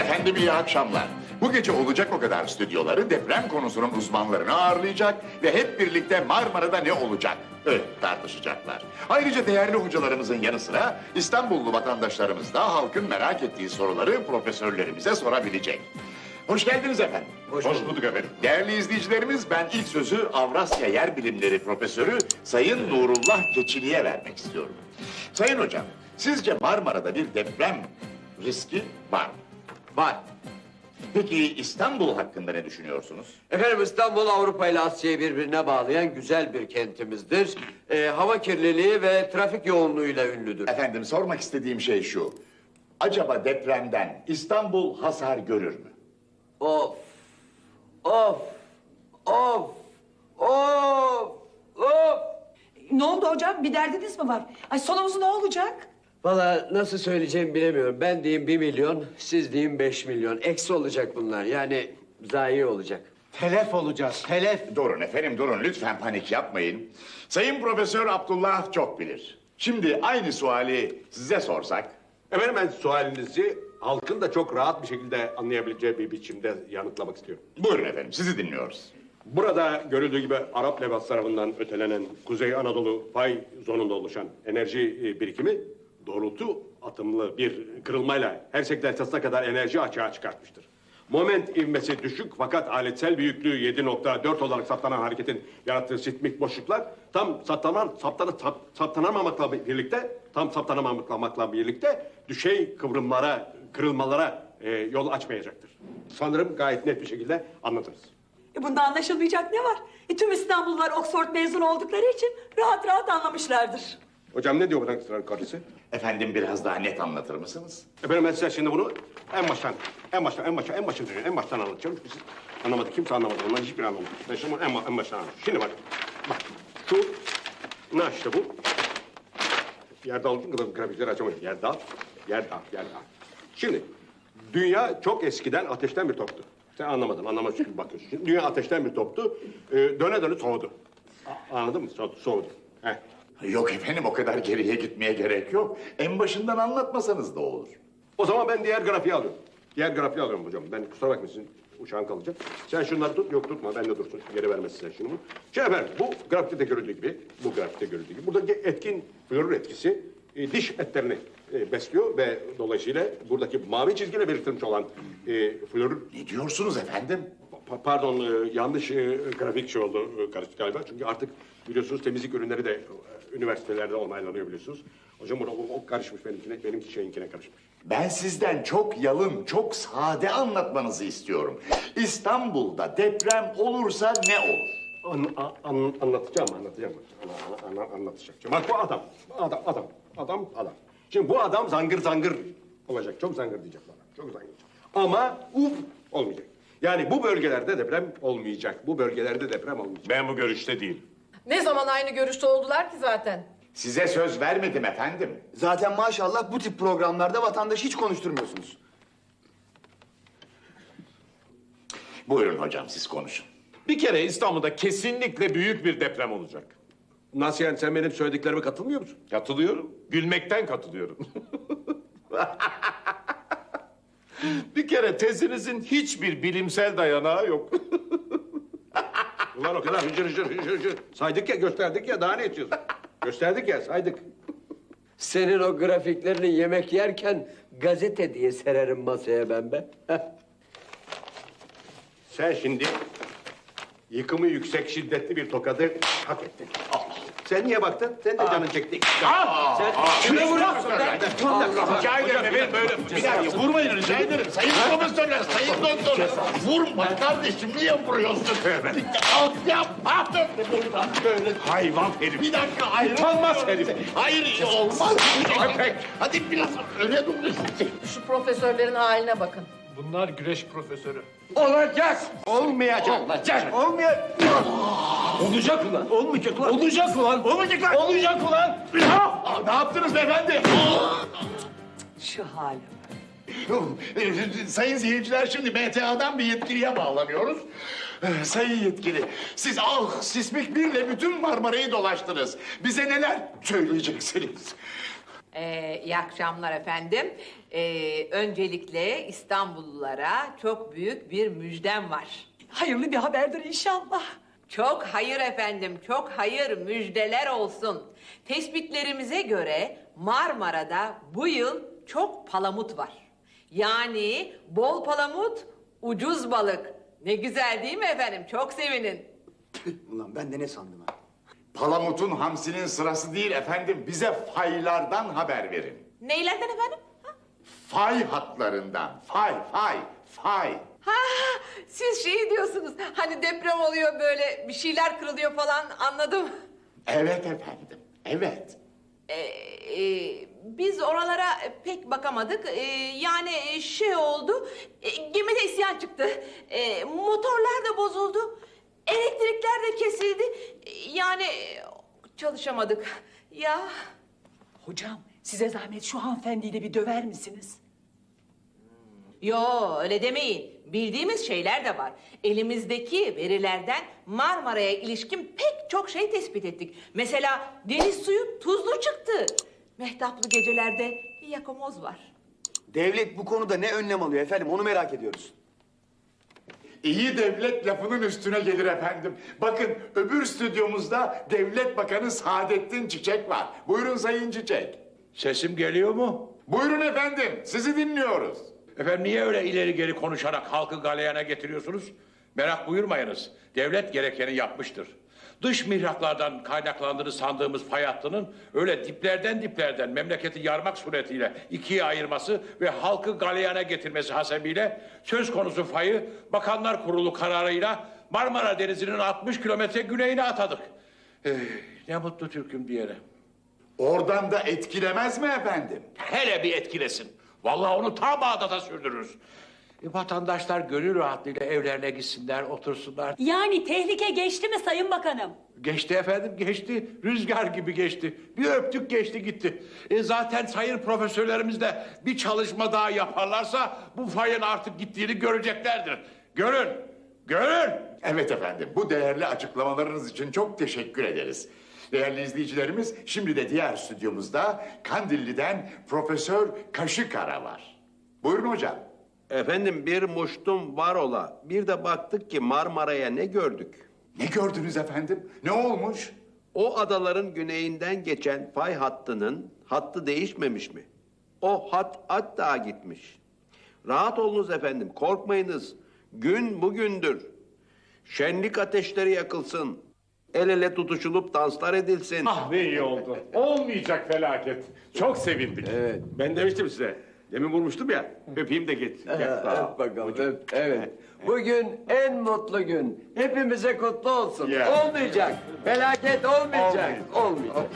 Efendim iyi akşamlar. Bu gece olacak o kadar stüdyoları deprem konusunun uzmanlarını ağırlayacak ve hep birlikte Marmara'da ne olacak? Evet, tartışacaklar. Ayrıca değerli hocalarımızın yanı sıra İstanbullu vatandaşlarımız da halkın merak ettiği soruları profesörlerimize sorabilecek. Hoş geldiniz efendim. Hoş bulduk efendim. Değerli izleyicilerimiz ben ilk sözü Avrasya Yer Bilimleri Profesörü Sayın Nurullah Keçili'ye vermek istiyorum. Sayın hocam, sizce Marmara'da bir deprem riski var mı? Var. Peki İstanbul hakkında ne düşünüyorsunuz? Efendim İstanbul Avrupa ile Asya'yı birbirine bağlayan güzel bir kentimizdir. Ee, hava kirliliği ve trafik yoğunluğuyla ünlüdür. Efendim sormak istediğim şey şu. Acaba depremden İstanbul hasar görür mü? Of, of, of, of, of. Ne oldu hocam? Bir derdiniz mi var? Ay sonumuz ne olacak? Valla nasıl söyleyeceğimi bilemiyorum. Ben diyeyim bir milyon, siz deyin beş milyon. Eksi olacak bunlar. Yani zayi olacak. Telef olacağız, telef. Durun efendim durun lütfen panik yapmayın. Sayın Profesör Abdullah çok bilir. Şimdi aynı suali size sorsak. Efendim ben sualinizi halkın da çok rahat bir şekilde anlayabileceği bir biçimde yanıtlamak istiyorum. Buyurun efendim sizi dinliyoruz. Burada görüldüğü gibi Arap Levas tarafından ötelenen Kuzey Anadolu pay zonunda oluşan enerji e, birikimi doğrultu atımlı bir kırılmayla her sekte esasına kadar enerji açığa çıkartmıştır. Moment ivmesi düşük fakat aletsel büyüklüğü 7.4 olarak saptanan hareketin yarattığı sismik boşluklar tam saptanan, saptanı, sap, saptanamamakla birlikte tam saptanamamakla birlikte düşey kıvrımlara, kırılmalara e, yol açmayacaktır. Sanırım gayet net bir şekilde anlatırız. E bunda anlaşılmayacak ne var? E tüm İstanbullular Oxford mezunu oldukları için rahat rahat anlamışlardır. Hocam ne diyor buradan ısrar karısı? Efendim biraz daha net anlatır mısınız? Efendim ben size şimdi bunu en baştan, en baştan, en baştan, en baştan, en baştan anlatacağım. Çünkü siz anlamadı, kimse anlamadı. Ondan hiçbir anlamadı. Ben şimdi bunu en, en baştan anlatacağım. Şimdi bak, bak şu, ne işte bu? Yerde aldın kadar grafikleri açamayız. Yerde al, yerde al, yerde al. Şimdi, dünya çok eskiden ateşten bir toptu. Sen anlamadın, anlamak için bakıyorsun. Şimdi dünya ateşten bir toptu. Ee, döne döne soğudu. A- anladın mı? Soğudu. soğudu. Heh. Yok efendim o kadar geriye gitmeye gerek yok. En başından anlatmasanız da olur. O zaman ben diğer grafiği alıyorum. Diğer grafiği alıyorum hocam. Ben kusura bakmayın sizin uçağın kalacak. Sen şunları tut. Yok tutma. Ben de dursun. Geri vermezsin sen şunu. Şey efendim bu grafikte de görüldüğü gibi, bu grafikte görüldüğü gibi. Buradaki etkin florür etkisi e, diş etlerini e, besliyor ve dolayısıyla buradaki mavi çizgiyle belirtilmiş olan e, florür Ne diyorsunuz efendim? Pa- Pardon, e, yanlış e, grafik şey oldu, e, karıştı galiba. Çünkü artık biliyorsunuz temizlik ürünleri de e, üniversitelerde onaylanıyor biliyorsunuz. Hocam o, o karışmış benimkine, benimki şeyinkine karışmış. Ben sizden çok yalın, çok sade anlatmanızı istiyorum. İstanbul'da deprem olursa ne olur? An, an- anlatacağım, anlatacağım. An, an, an- anlatacağım. Bak bu adam, adam, adam, adam, adam. Şimdi bu adam zangır zangır olacak. Çok zangır diyecek bana, çok zangır. Ama uf olmayacak. Yani bu bölgelerde deprem olmayacak. Bu bölgelerde deprem olmayacak. Ben bu görüşte değilim. Ne zaman aynı görüşte oldular ki zaten? Size söz vermedim efendim. Zaten maşallah bu tip programlarda vatandaşı hiç konuşturmuyorsunuz. Buyurun hocam siz konuşun. Bir kere İstanbul'da kesinlikle büyük bir deprem olacak. Nasıl yani sen benim söylediklerime katılmıyor musun? Katılıyorum. Gülmekten katılıyorum. bir kere tezinizin hiçbir bilimsel dayanağı yok. Ulan o kadar hıcır hıcır hıcır hıcır. Saydık ya gösterdik ya daha ne içiyorsun? gösterdik ya saydık. Senin o grafiklerini yemek yerken gazete diye sererim masaya ben be. Sen şimdi yıkımı yüksek şiddetli bir tokadı hak ettin. Sen niye baktın? Sen de canın çekti. Sen kime vuruyorsun be? Rica ederim efendim böyle. Bir dakika vurmayın rica ederim. Sayın profesörler, sayın doktorlar. Vurma kardeşim niye vuruyorsun? Al yapma. Buradan böyle. Hayvan herif. Bir dakika ayrı. Utanmaz herif. Hayır olmaz. Hadi biraz öne dur. Şu profesörlerin haline bakın. Bunlar güreş profesörü. Olacak. Olmayacak. Olacak. Olmayacak. Olacak ulan. Olmayacak ulan. Olacak ulan. Olmayacak lan. Olacak ulan. Ne yaptınız beyefendi? Şu hale. Sayın seyirciler şimdi BTA'dan bir yetkiliye bağlanıyoruz. Ee, Sayın yetkili, siz ah sismik birle bütün Marmara'yı dolaştınız. Bize neler söyleyeceksiniz? Ee, iyi akşamlar efendim. Ee, öncelikle İstanbullulara çok büyük bir müjdem var. Hayırlı bir haberdir inşallah. Çok hayır efendim, çok hayır müjdeler olsun. Tespitlerimize göre Marmara'da bu yıl çok palamut var. Yani bol palamut, ucuz balık. Ne güzel değil mi efendim? Çok sevinin. Ulan ben de ne sandım ha? Palamut'un hamsinin sırası değil efendim. Bize faylardan haber verin. Neylerden efendim? Ha? Fay hatlarından. Fay, fay, fay. Ha, siz şey diyorsunuz. Hani deprem oluyor böyle bir şeyler kırılıyor falan anladım. Evet efendim, evet. Ee, e, biz oralara pek bakamadık. Ee, yani şey oldu. E, gemide isyan çıktı. E, motorlar da bozuldu. Elektrikler de kesildi. Yani e, çalışamadık. Ya Hocam size zahmet şu hanımefendiyi de bir döver misiniz? Yo öyle demeyin. Bildiğimiz şeyler de var. Elimizdeki verilerden Marmara'ya ilişkin pek çok şey tespit ettik. Mesela deniz suyu tuzlu çıktı. Mehtaplı gecelerde yakamoz var. Devlet bu konuda ne önlem alıyor efendim onu merak ediyoruz. İyi devlet lafının üstüne gelir efendim. Bakın öbür stüdyomuzda Devlet Bakanı Saadettin Çiçek var. Buyurun Sayın Çiçek. Sesim geliyor mu? Buyurun efendim, sizi dinliyoruz. Efendim niye öyle ileri geri konuşarak halkı galeyana getiriyorsunuz? Merak buyurmayınız. Devlet gerekeni yapmıştır. Dış mihraklardan kaynaklandığını sandığımız fay hattının öyle diplerden diplerden memleketi yarmak suretiyle ikiye ayırması ve halkı galeyana getirmesi hasebiyle söz konusu fayı Bakanlar Kurulu kararıyla Marmara Denizi'nin 60 kilometre güneyine atadık. Eh, ne mutlu Türk'üm diyene. Oradan da etkilemez mi efendim? Hele bir etkilesin. Vallahi onu ta Bağdat'a sürdürürüz. E, vatandaşlar gönül rahatlığıyla evlerine gitsinler, otursunlar. Yani tehlike geçti mi Sayın Bakanım? Geçti efendim, geçti. Rüzgar gibi geçti. Bir öptük geçti gitti. E, zaten sayın profesörlerimiz de bir çalışma daha yaparlarsa bu fayın artık gittiğini göreceklerdir. Görün, görün. Evet efendim, bu değerli açıklamalarınız için çok teşekkür ederiz. Değerli izleyicilerimiz, şimdi de diğer stüdyomuzda Kandilli'den Profesör Kaşıkara var. Buyurun hocam. Efendim bir muştum var ola. Bir de baktık ki Marmara'ya ne gördük? Ne gördünüz efendim? Ne olmuş? O adaların güneyinden geçen fay hattının hattı değişmemiş mi? O hat hatta gitmiş. Rahat olunuz efendim, korkmayınız. Gün bugündür. Şenlik ateşleri yakılsın. El ele tutuşulup danslar edilsin. Ah ne iyi oldu. Olmayacak felaket. Çok sevindik. Evet. Ben demiştim size. Demin vurmuştum ya. Öpeyim de git. Gel, sağ ol. Öp bakalım. öp. Evet. Bugün en mutlu gün. Hepimize kutlu olsun. Ya. Olmayacak. Felaket olmayacak. Olmayacak.